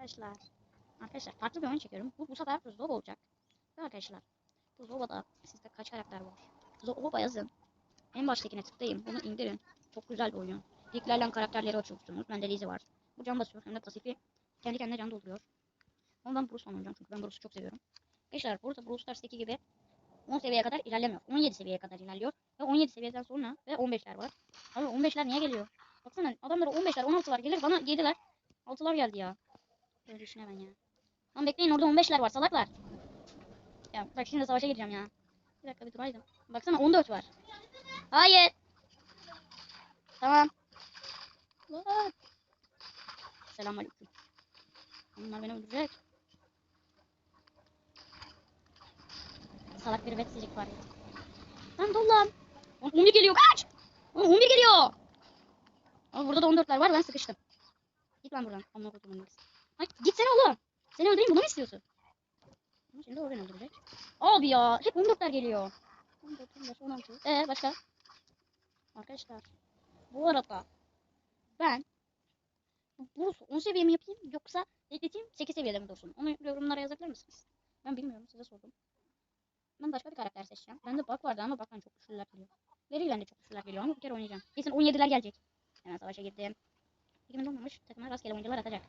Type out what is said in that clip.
Arkadaşlar. Arkadaşlar farklı bir oyun çekiyorum. Bu, bu sefer Zoba olacak. Ve arkadaşlar. Bu Zoba'da sizde kaç karakter var? Zoba yazın. En baştakine tıklayın. Bunu indirin. Çok güzel bir oyun. Liglerle karakterleri açıyorsunuz. Bende Lizzie var. Bu can basıyor. Hem de pasifi kendi kendine can dolduruyor. Ondan Bruce oynayacağım çünkü ben Bruce'u çok seviyorum. Arkadaşlar burada Brawl Stars'taki gibi 10 seviyeye kadar ilerlemiyor. 17 seviyeye kadar ilerliyor. Ve 17 seviyeden sonra ve 15'ler var. Abi 15'ler niye geliyor? Baksana adamlara 15'ler 16'lar gelir bana 7'ler. 6'lar geldi ya. İşine ben ya. Lan bekleyin orada 15'ler var salaklar. Ya bak şimdi savaşa gireceğim ya. Bir dakika bir dur haydi. Baksana 14 var. Hayır. Tamam. Selamünaleyküm. Bunlar beni öldürecek. Salak bir vetsizlik var ya. Lan dur lan. Lan 11 geliyor kaç. Lan 11 geliyor. Ama burada da 14'ler var ben sıkıştım. Git lan buradan. Amına koyduğumun Ay gitsene oğlum. Seni öldüreyim bunu mu istiyorsun? Şimdi o beni öldürecek. Abi ya hep 14'ler geliyor. 14, 15, 16. Ee başka? Arkadaşlar. Bu arada ben bu 10 seviye mi yapayım yoksa bekleteyim 8 seviyede mi dursun? Onu yorumlara yazabilir misiniz? Ben bilmiyorum size sordum. Ben başka bir karakter seçeceğim. Bende bak vardı ama baktan çok güçlüler geliyor. Veriyle de çok güçlüler geliyor ama bir kere oynayacağım. Kesin 17'ler gelecek. Hemen savaşa girdim. 2000 olmamış takıma rastgele oyuncular atacak.